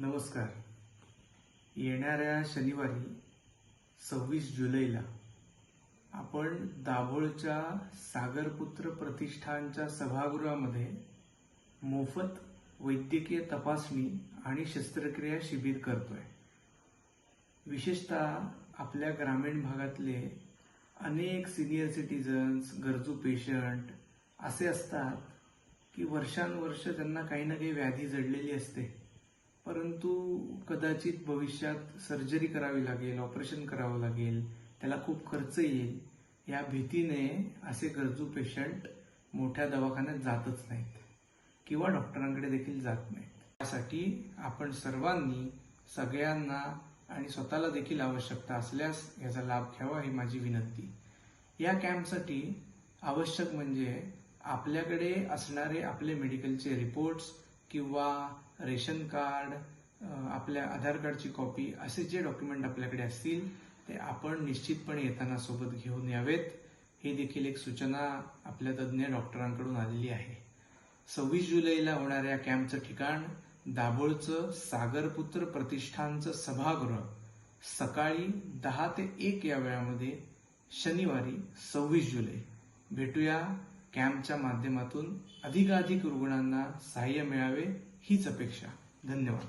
नमस्कार. येणाऱ्या शनिवारी सव्वीस जुलैला आपण दाभोळच्या सागरपुत्र प्रतिष्ठानच्या सभागृहामध्ये मोफत वैद्यकीय तपासणी आणि शस्त्रक्रिया शिबिर करतोय. विशेषतः आपल्या ग्रामीण भागातले अनेक सिनियर सिटीजन्स गरजू पेशंट असे असतात की वर्षानुवर्ष त्यांना काही ना काही व्याधी जडलेली असते. परंतु कदाचित भविष्यात सर्जरी करावी लागेल ऑपरेशन करावं लागेल त्याला खूप खर्च येईल. या भीतीने असे गरजू पेशंट मोठ्या दवाखान्यात जातच नाहीत किंवा डॉक्टरांकडे देखील जात नाहीत. त्यासाठी आपण सर्वांनी सगळ्यांना आणि स्वतःला देखील आवश्यकता असल्यास याचा लाभ घ्यावा ही माझी विनंती. या कॅम्पसाठी आवश्यक म्हणजे आपल्याकडे असणारे आपले मेडिकलचे रिपोर्ट्स किंवा रेशन कार्ड आपल्या आधार कार्डची कॉपी असे जे डॉक्युमेंट आपल्याकडे असतील ते आपण निश्चितपणे येताना सोबत घेऊन यावेत. ही देखील एक सूचना आपल्या तज्ज्ञ डॉक्टरांकडून आलेली आहे. सव्वीस जुलैला होणाऱ्या कॅम्पचं ठिकाण दाभोळचं सागरपुत्र प्रतिष्ठानचं सभागृह. सकाळी दहा ते एक या वेळामध्ये शनिवारी सव्वीस जुलै. भेटूया कॅम्पच्या माध्यमातून अधिकाधिक रुग्णांना सहाय्य मिळावे हीच अपेक्षा. धन्यवाद.